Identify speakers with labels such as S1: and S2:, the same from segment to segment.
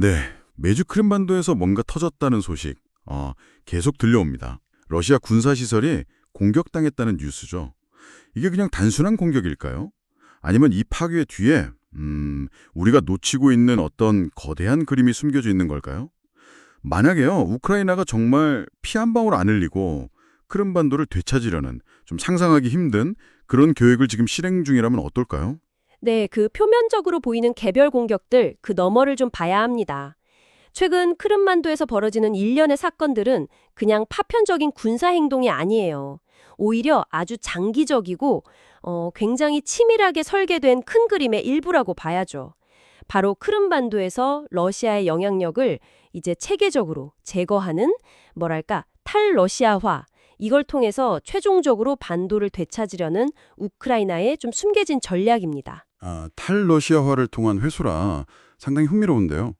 S1: 네, 매주 크림반도에서 뭔가 터졌다는 소식 어, 계속 들려옵니다. 러시아 군사시설이 공격당했다는 뉴스죠. 이게 그냥 단순한 공격일까요? 아니면 이 파괴 뒤에 음, 우리가 놓치고 있는 어떤 거대한 그림이 숨겨져 있는 걸까요? 만약에요, 우크라이나가 정말 피 한 방울 안 흘리고 크림반도를 되찾으려는 좀 상상하기 힘든 그런 계획을 지금 실행 중이라면 어떨까요?
S2: 네, 그 표면적으로 보이는 개별 공격들, 그 너머를 좀 봐야 합니다. 최근 크림반도에서 벌어지는 일련의 사건들은 그냥 파편적인 군사 행동이 아니에요. 오히려 아주 장기적이고 어, 굉장히 치밀하게 설계된 큰 그림의 일부라고 봐야죠. 바로 크림반도에서 러시아의 영향력을 이제 체계적으로 제거하는 뭐랄까 탈러시아화 이걸 통해서 최종적으로 반도를 되찾으려는 우크라이나의 좀 숨겨진 전략입니다.
S1: 아, 탈러시아화를 통한 회수라 상당히 흥미로운데요.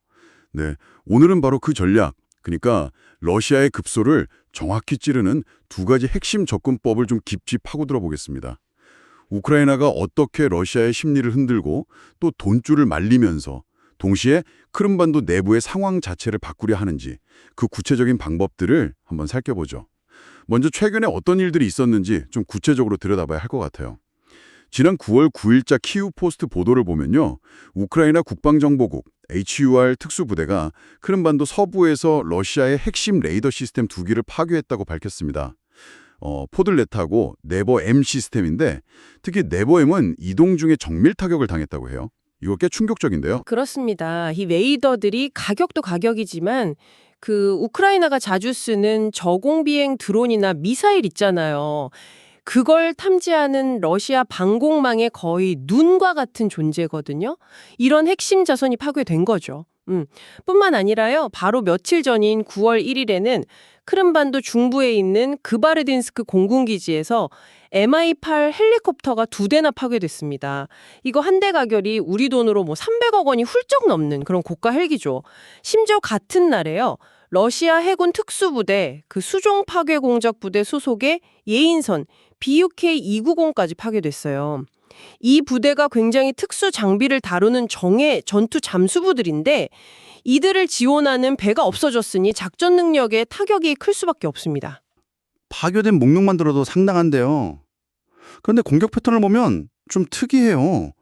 S1: 네, 오늘은 바로 그 전략, 그러니까 러시아의 급소를 정확히 찌르는 두 가지 핵심 접근법을 좀 깊이 파고들어 보겠습니다. 우크라이나가 어떻게 러시아의 심리를 흔들고 또 돈줄을 말리면서 동시에 크림반도 내부의 상황 자체를 바꾸려 하는지 그 구체적인 방법들을 한번 살펴보죠. 먼저 최근에 어떤 일들이 있었는지 좀 구체적으로 들여다봐야 할 것 같아요. 지난 9월 9일자 키우 포스트 보도를 보면요. 우크라이나 국방정보국 HUR 특수부대가 크림반도 서부에서 러시아의 핵심 레이더 시스템 두 기를 파괴했다고 밝혔습니다. 어, 포들렛하고 네버 M 시스템인데 특히 네버 M은 이동 중에 정밀 타격을 당했다고 해요. 이거 꽤 충격적인데요.
S3: 그렇습니다. 이 레이더들이 가격도 가격이지만 그 우크라이나가 자주 쓰는 저공 비행 드론이나 미사일 있잖아요. 그걸 탐지하는 러시아 방공망의 거의 눈과 같은 존재거든요. 이런 핵심 자선이 파괴된 거죠. 음. 뿐만 아니라요. 바로 며칠 전인 9월 1일에는 크림반도 중부에 있는 그바르딘스크 공군기지에서 MI-8 헬리콥터가 두 대나 파괴됐습니다. 이거 한 대 가격이 우리 돈으로 뭐 300억 원이 훌쩍 넘는 그런 고가 헬기죠. 심지어 같은 날에요. 러시아 해군 특수부대 그 수종 파괴 공작 부대 소속의 예인선 BUK-290까지 파괴됐어요. 이 부대가 굉장히 특수 장비를 다루는 정예 전투 잠수부들인데 이들을 지원하는 배가 없어졌으니 작전 능력에 타격이 클 수밖에 없습니다.
S4: 파괴된 목록만 들어도 상당한데요. 그런데 공격 패턴을 보면 좀 특이해요.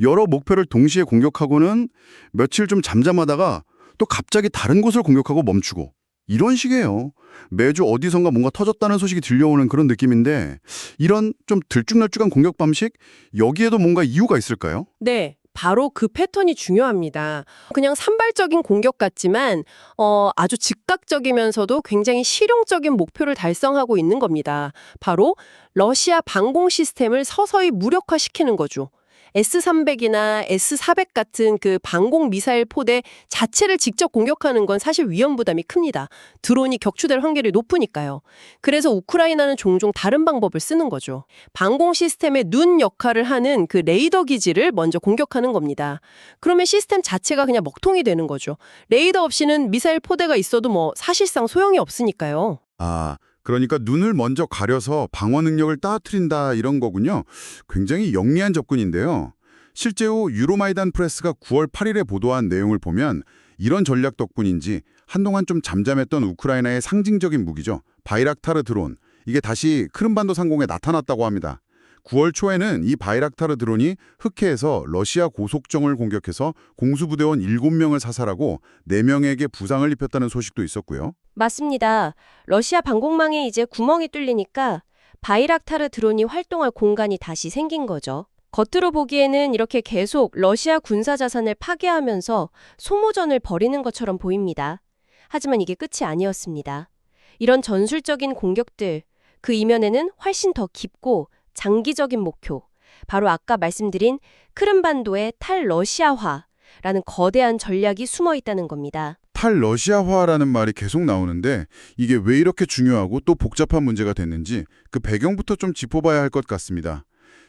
S4: 여러 목표를 동시에 공격하고는 며칠 좀 잠잠하다가 또 갑자기 다른 곳을 공격하고 멈추고 이런 식이에요. 매주 어디선가 뭔가 터졌다는 소식이 들려오는 그런 느낌인데 이런 좀 들쭉날쭉한 공격 방식 여기에도 뭔가 이유가 있을까요?
S3: 네. 바로 그 패턴이 중요합니다. 그냥 산발적인 공격 같지만 어, 아주 즉각적이면서도 굉장히 실용적인 목표를 달성하고 있는 겁니다. 바로 러시아 방공 시스템을 서서히 무력화시키는 거죠. S-300이나 S-400 같은 그 방공 미사일 포대 자체를 직접 공격하는 건 사실 위험 부담이 큽니다. 드론이 격추될 확률이 높으니까요. 그래서 우크라이나는 종종 다른 방법을 쓰는 거죠. 방공 시스템의 눈 역할을 하는 그 레이더 기지를 먼저 공격하는 겁니다. 그러면 시스템 자체가 그냥 먹통이 되는 거죠. 레이더 없이는 미사일 포대가 있어도 뭐 사실상 소용이 없으니까요.
S1: 아, 그러니까 눈을 먼저 가려서 방어 능력을 따뜨린다 이런 거군요. 굉장히 영리한 접근인데요. 실제로 유로마이단 프레스가 9월 8일에 보도한 내용을 보면 이런 전략 덕분인지 한동안 좀 잠잠했던 우크라이나의 상징적인 무기죠. 바이락타르 드론. 이게 다시 크림반도 상공에 나타났다고 합니다. 9월 초에는 이 바이락타르 드론이 흑해에서 러시아 고속정을 공격해서 공수부대원 7명을 사살하고 4명에게 부상을 입혔다는 소식도 있었고요.
S2: 맞습니다. 러시아 방공망에 이제 구멍이 뚫리니까 바이락타르 드론이 활동할 공간이 다시 생긴 거죠. 겉으로 보기에는 이렇게 계속 러시아 군사 자산을 파괴하면서 소모전을 벌이는 것처럼 보입니다. 하지만 이게 끝이 아니었습니다. 이런 전술적인 공격들, 그 이면에는 훨씬 더 깊고 장기적인 목표, 바로 아까 말씀드린 크림반도의 탈러시아화라는 거대한 전략이 숨어 있다는 겁니다.
S1: 탈러시아화라는 말이 계속 나오는데 이게 왜 이렇게 중요하고 또 복잡한 문제가 됐는지 그 배경부터 좀 짚어봐야 할 것 같습니다.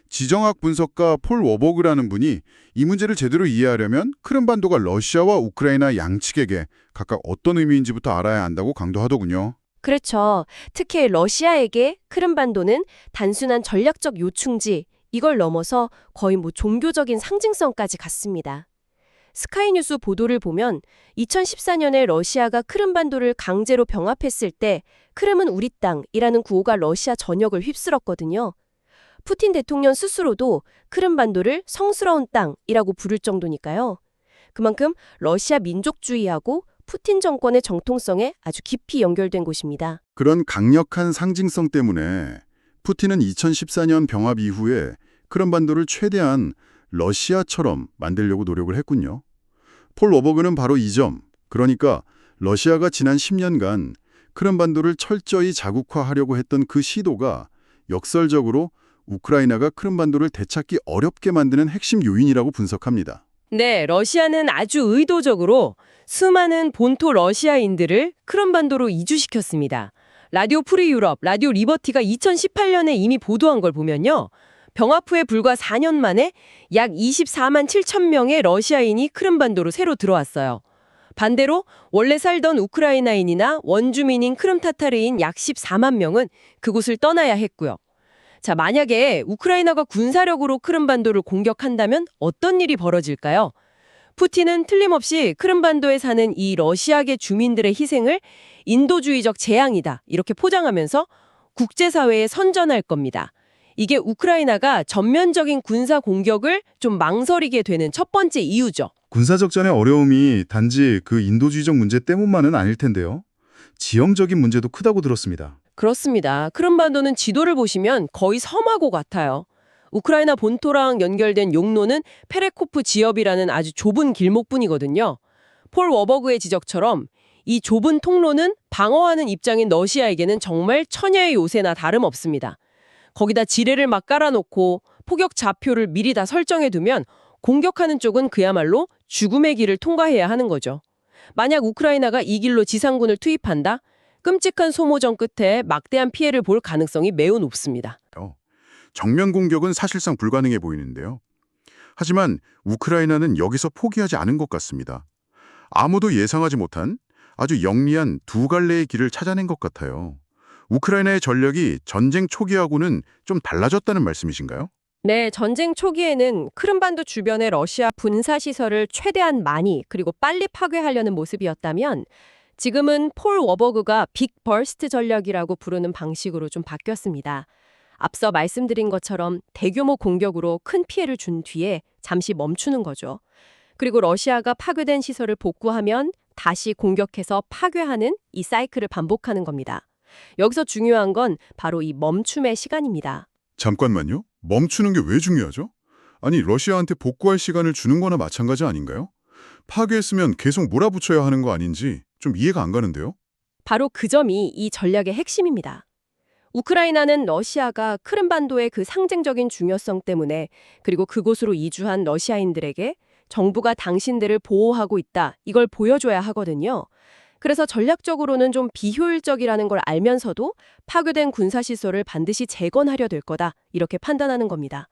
S1: 지정학 분석가 폴 워버그라는 분이 이 문제를 제대로 이해하려면 크림반도가 러시아와 우크라이나 양측에게 각각 어떤 의미인지부터 알아야 한다고 강조하더군요.
S2: 그렇죠. 특히 러시아에게 크림반도는 단순한 전략적 요충지, 이걸 넘어서 거의 뭐 종교적인 상징성까지 갔습니다.
S3: 스카이뉴스 보도를 보면 2014년에 러시아가 크림반도를 강제로 병합했을 때 크림은 우리 땅이라는 구호가 러시아 전역을 휩쓸었거든요. 푸틴 대통령 스스로도 크림반도를 성스러운 땅이라고 부를 정도니까요. 그만큼 러시아 민족주의하고 푸틴 정권의 정통성에 아주 깊이 연결된 곳입니다.
S1: 그런 강력한 상징성 때문에 푸틴은 2014년 병합 이후에 크림반도를 최대한 러시아처럼 만들려고 노력을 했군요. 폴 워버그는 바로 이 점, 그러니까 러시아가 지난 10년간 크림반도를 철저히 자국화하려고 했던 그 시도가 역설적으로 우크라이나가 크림반도를 되찾기 어렵게 만드는 핵심 요인이라고 분석합니다.
S5: 네, 러시아는 아주 의도적으로 수많은 본토 러시아인들을 크림반도로 이주시켰습니다. 라디오 프리 유럽, 라디오 리버티가 2018년에 이미 보도한 걸 보면요. 병합 후에 불과 4년 만에 약 24만 7천 명의 러시아인이 크림반도로 새로 들어왔어요. 반대로 원래 살던 우크라이나인이나 원주민인 크림타타르인 약 14만 명은 그곳을 떠나야 했고요. 자, 만약에 우크라이나가 군사력으로 크림반도를 공격한다면 어떤 일이 벌어질까요? 푸틴은 틀림없이 크림반도에 사는 이 러시아계 주민들의 희생을 인도주의적 재앙이다 이렇게 포장하면서 국제사회에 선전할 겁니다. 이게 우크라이나가 전면적인 군사 공격을 좀 망설이게 되는 첫 번째 이유죠.
S6: 군사적전의 어려움이 단지 그 인도주의적 문제 때문만은 아닐 텐데요. 지형적인 문제도 크다고 들었습니다.
S5: 그렇습니다. 크림반도는 지도를 보시면 거의 섬하고 같아요. 우크라이나 본토랑 연결된 용로는 페레코프 지역이라는 아주 좁은 길목뿐이거든요. 폴 워버그의 지적처럼 이 좁은 통로는 방어하는 입장인 러시아에게는 정말 처녀의 요새나 다름없습니다. 거기다 지뢰를 막 깔아놓고 포격 좌표를 미리 다 설정해두면 공격하는 쪽은 그야말로 죽음의 길을 통과해야 하는 거죠. 만약 우크라이나가 이 길로 지상군을 투입한다? 끔찍한 소모전 끝에 막대한 피해를 볼 가능성이 매우 높습니다.
S1: 정면 공격은 사실상 불가능해 보이는데요. 하지만 우크라이나는 여기서 포기하지 않은 것 같습니다. 아무도 예상하지 못한 아주 영리한 두 갈래의 길을 찾아낸 것 같아요. 우크라이나의 전력이 전쟁 초기하고는 좀 달라졌다는 말씀이신가요?
S3: 네, 전쟁 초기에는 크림반도 주변의 러시아 군사 시설을 최대한 많이 그리고 빨리 파괴하려는 모습이었다면 지금은 폴 워버그가 빅 벌스트 전략이라고 부르는 방식으로 좀 바뀌었습니다. 앞서 말씀드린 것처럼 대규모 공격으로 큰 피해를 준 뒤에 잠시 멈추는 거죠. 그리고 러시아가 파괴된 시설을 복구하면 다시 공격해서 파괴하는 이 사이클을 반복하는 겁니다. 여기서 중요한 건 바로 이 멈춤의 시간입니다.
S1: 잠깐만요. 멈추는 게 왜 중요하죠? 아니, 러시아한테 복구할 시간을 주는 거나 마찬가지 아닌가요? 파괴했으면 계속 몰아붙여야 하는 거 아닌지 좀 이해가 안 가는데요.
S3: 바로 그 점이 이 전략의 핵심입니다. 우크라이나는 러시아가 크림반도의 그 상징적인 중요성 때문에 그리고 그곳으로 이주한 러시아인들에게 정부가 당신들을 보호하고 있다 이걸 보여줘야 하거든요. 그래서 전략적으로는 좀 비효율적이라는 걸 알면서도 파괴된 군사시설을 반드시 재건하려 될 거다 이렇게 판단하는 겁니다.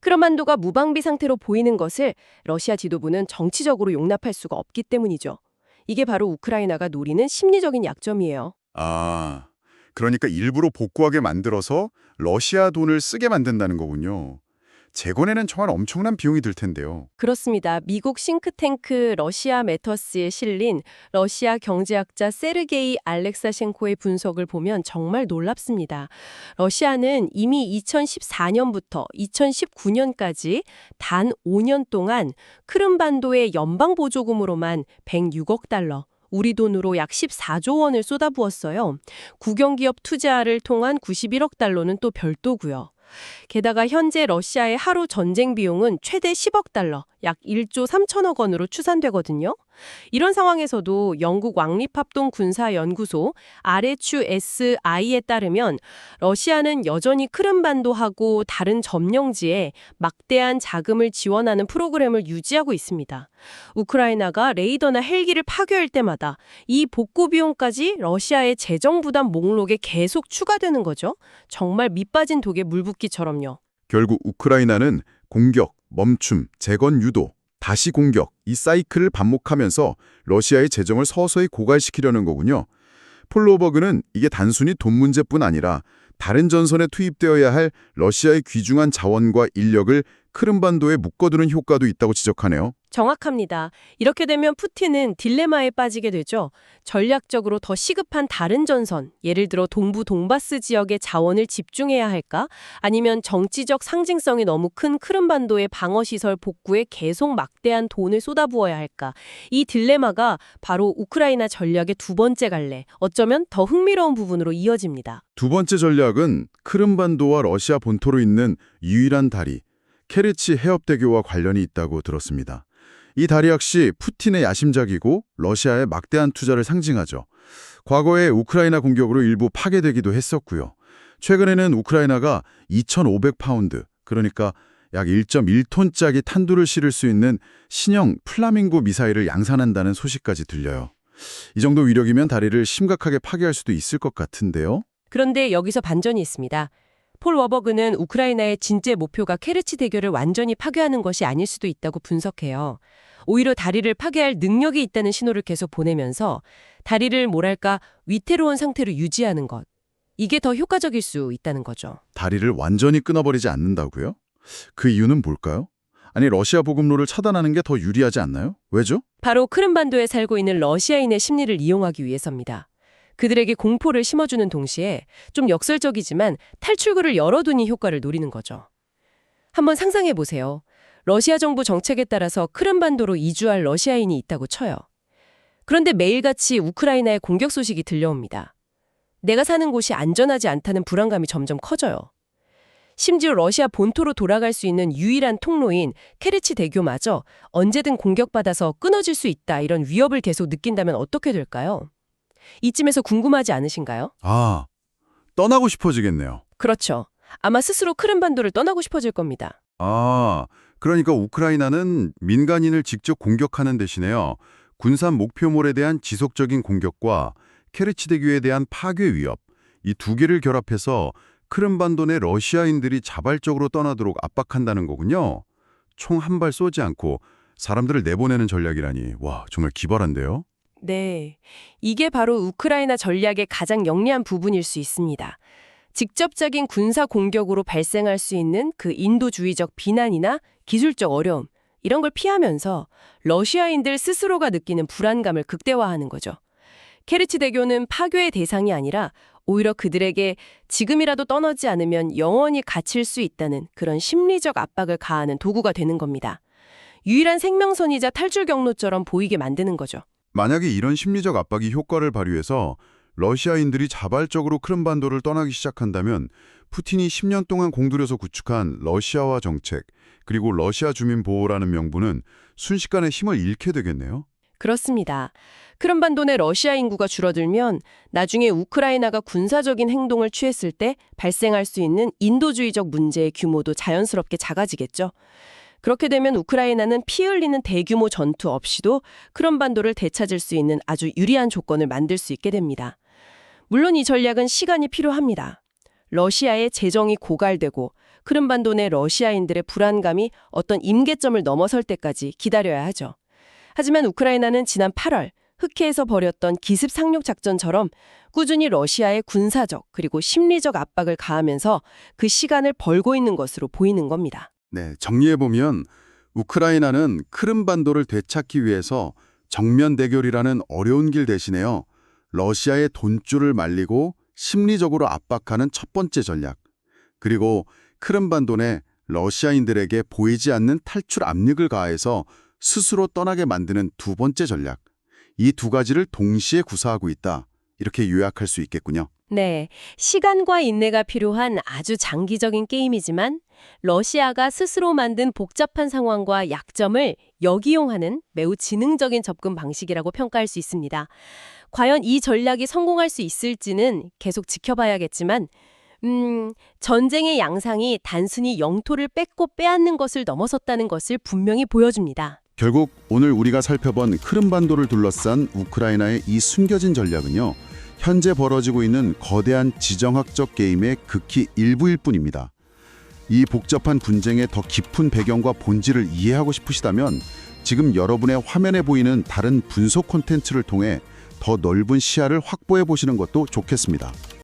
S3: 크림반도가 무방비 상태로 보이는 것을 러시아 지도부는 정치적으로 용납할 수가 없기 때문이죠. 이게 바로 우크라이나가 노리는 심리적인 약점이에요.
S1: 아, 그러니까 일부러 복구하게 만들어서 러시아 돈을 쓰게 만든다는 거군요. 재건에는 정말 엄청난 비용이 들 텐데요.
S3: 그렇습니다. 미국 싱크탱크 러시아 메터스에 실린 러시아 경제학자 세르게이 알렉사셴코의 분석을 보면 정말 놀랍습니다. 러시아는 이미 2014년부터 2019년까지 단 5년 동안 크림반도의 연방 보조금으로만 106억 달러, 우리 돈으로 약 14조 원을 쏟아부었어요. 국영기업 투자를 통한 91억 달러는 또 별도고요. 게다가 현재 러시아의 하루 전쟁 비용은 최대 10억 달러, 약 1조 3천억 원으로 추산되거든요. 이런 상황에서도 영국 왕립합동 군사연구소 RHSI에 따르면 러시아는 여전히 크림반도하고 다른 점령지에 막대한 자금을 지원하는 프로그램을 유지하고 있습니다. 우크라이나가 레이더나 헬기를 파괴할 때마다 이 복구 비용까지 러시아의 재정 부담 목록에 계속 추가되는 거죠. 정말 밑빠진 독에 물 붓기처럼요.
S1: 결국 우크라이나는 공격, 멈춤, 재건 유도, 다시 공격 이 사이클을 반복하면서 러시아의 재정을 서서히 고갈시키려는 거군요. 폴로버그는 이게 단순히 돈 문제뿐 아니라 다른 전선에 투입되어야 할 러시아의 귀중한 자원과 인력을 크림반도에 묶어두는 효과도 있다고 지적하네요.
S3: 정확합니다. 이렇게 되면 푸틴은 딜레마에 빠지게 되죠. 전략적으로 더 시급한 다른 전선, 예를 들어 동부 동바스 지역에 자원을 집중해야 할까? 아니면 정치적 상징성이 너무 큰 크림반도의 방어시설 복구에 계속 막대한 돈을 쏟아부어야 할까? 이 딜레마가 바로 우크라이나 전략의 두 번째 갈래, 어쩌면 더 흥미로운 부분으로 이어집니다.
S1: 두 번째 전략은 크림반도와 러시아 본토로 있는 유일한 다리, 케르치 해협대교와 관련이 있다고 들었습니다. 이 다리 역시 푸틴의 야심작이고 러시아의 막대한 투자를 상징하죠. 과거에 우크라이나 공격으로 일부 파괴되기도 했었고요. 최근에는 우크라이나가 2,500파운드, 그러니까 약 1.1톤짜리 탄두를 실을 수 있는 신형 플라밍고 미사일을 양산한다는 소식까지 들려요. 이 정도 위력이면 다리를 심각하게 파괴할 수도 있을 것 같은데요.
S3: 그런데 여기서 반전이 있습니다. 폴 워버그는 우크라이나의 진짜 목표가 케르치 대교를 완전히 파괴하는 것이 아닐 수도 있다고 분석해요. 오히려 다리를 파괴할 능력이 있다는 신호를 계속 보내면서 다리를 뭐랄까 위태로운 상태로 유지하는 것. 이게 더 효과적일 수 있다는 거죠.
S1: 다리를 완전히 끊어버리지 않는다고요? 그 이유는 뭘까요? 아니 러시아 보급로를 차단하는 게 더 유리하지 않나요? 왜죠?
S3: 바로 크림반도에 살고 있는 러시아인의 심리를 이용하기 위해서입니다. 그들에게 공포를 심어주는 동시에 좀 역설적이지만 탈출구를 열어두니 효과를 노리는 거죠. 한번 상상해 보세요. 러시아 정부 정책에 따라서 크림반도로 이주할 러시아인이 있다고 쳐요. 그런데 매일같이 우크라이나의 공격 소식이 들려옵니다. 내가 사는 곳이 안전하지 않다는 불안감이 점점 커져요. 심지어 러시아 본토로 돌아갈 수 있는 유일한 통로인 케르치 대교마저 언제든 공격받아서 끊어질 수 있다 이런 위협을 계속 느낀다면 어떻게 될까요? 이쯤에서 궁금하지 않으신가요?
S1: 아, 떠나고 싶어지겠네요.
S3: 그렇죠. 아마 스스로 크림반도를 떠나고 싶어질 겁니다.
S1: 아, 그러니까 우크라이나는 민간인을 직접 공격하는 대신에요. 군산 목표물에 대한 지속적인 공격과 케르치 대교에 대한 파괴 위협, 이 두 개를 결합해서 크림반도 내 러시아인들이 자발적으로 떠나도록 압박한다는 거군요. 총 한 발 쏘지 않고 사람들을 내보내는 전략이라니, 와, 정말 기발한데요?
S3: 네. 이게 바로 우크라이나 전략의 가장 영리한 부분일 수 있습니다. 직접적인 군사 공격으로 발생할 수 있는 그 인도주의적 비난이나 기술적 어려움, 이런 걸 피하면서 러시아인들 스스로가 느끼는 불안감을 극대화하는 거죠. 케르치 대교는 파괴의 대상이 아니라 오히려 그들에게 지금이라도 떠나지 않으면 영원히 갇힐 수 있다는 그런 심리적 압박을 가하는 도구가 되는 겁니다. 유일한 생명선이자 탈출 경로처럼 보이게 만드는 거죠.
S1: 만약에 이런 심리적 압박이 효과를 발휘해서 러시아인들이 자발적으로 크림반도를 떠나기 시작한다면 푸틴이 10년 동안 공들여서 구축한 러시아화 정책 그리고 러시아 주민 보호라는 명분은 순식간에 힘을 잃게 되겠네요.
S3: 그렇습니다. 크림반도 내 러시아 인구가 줄어들면 나중에 우크라이나가 군사적인 행동을 취했을 때 발생할 수 있는 인도주의적 문제의 규모도 자연스럽게 작아지겠죠. 그렇게 되면 우크라이나는 피 흘리는 대규모 전투 없이도 크림반도를 되찾을 수 있는 아주 유리한 조건을 만들 수 있게 됩니다. 물론 이 전략은 시간이 필요합니다. 러시아의 재정이 고갈되고 크림반도 내 러시아인들의 불안감이 어떤 임계점을 넘어설 때까지 기다려야 하죠. 하지만 우크라이나는 지난 8월 흑해에서 벌였던 기습 상륙 작전처럼 꾸준히 러시아의 군사적 그리고 심리적 압박을 가하면서 그 시간을 벌고 있는 것으로 보이는 겁니다.
S1: 네, 정리해보면 우크라이나는 크림반도를 되찾기 위해서 정면 대결이라는 어려운 길 대신에요. 러시아의 돈줄을 말리고 심리적으로 압박하는 첫 번째 전략. 그리고 크림반도 내 러시아인들에게 보이지 않는 탈출 압력을 가해서 스스로 떠나게 만드는 두 번째 전략. 이 두 가지를 동시에 구사하고 있다. 이렇게 요약할 수 있겠군요.
S3: 네, 시간과 인내가 필요한 아주 장기적인 게임이지만 러시아가 스스로 만든 복잡한 상황과 약점을 역이용하는 매우 지능적인 접근 방식이라고 평가할 수 있습니다. 과연 이 전략이 성공할 수 있을지는 계속 지켜봐야겠지만 음, 전쟁의 양상이 단순히 영토를 뺏고 빼앗는 것을 넘어섰다는 것을 분명히 보여줍니다.
S1: 결국 오늘 우리가 살펴본 크림반도를 둘러싼 우크라이나의 이 숨겨진 전략은요. 현재 벌어지고 있는 거대한 지정학적 게임의 극히 일부일 뿐입니다. 이 복잡한 분쟁의 더 깊은 배경과 본질을 이해하고 싶으시다면 지금 여러분의 화면에 보이는 다른 분석 콘텐츠를 통해 더 넓은 시야를 확보해 보시는 것도 좋겠습니다.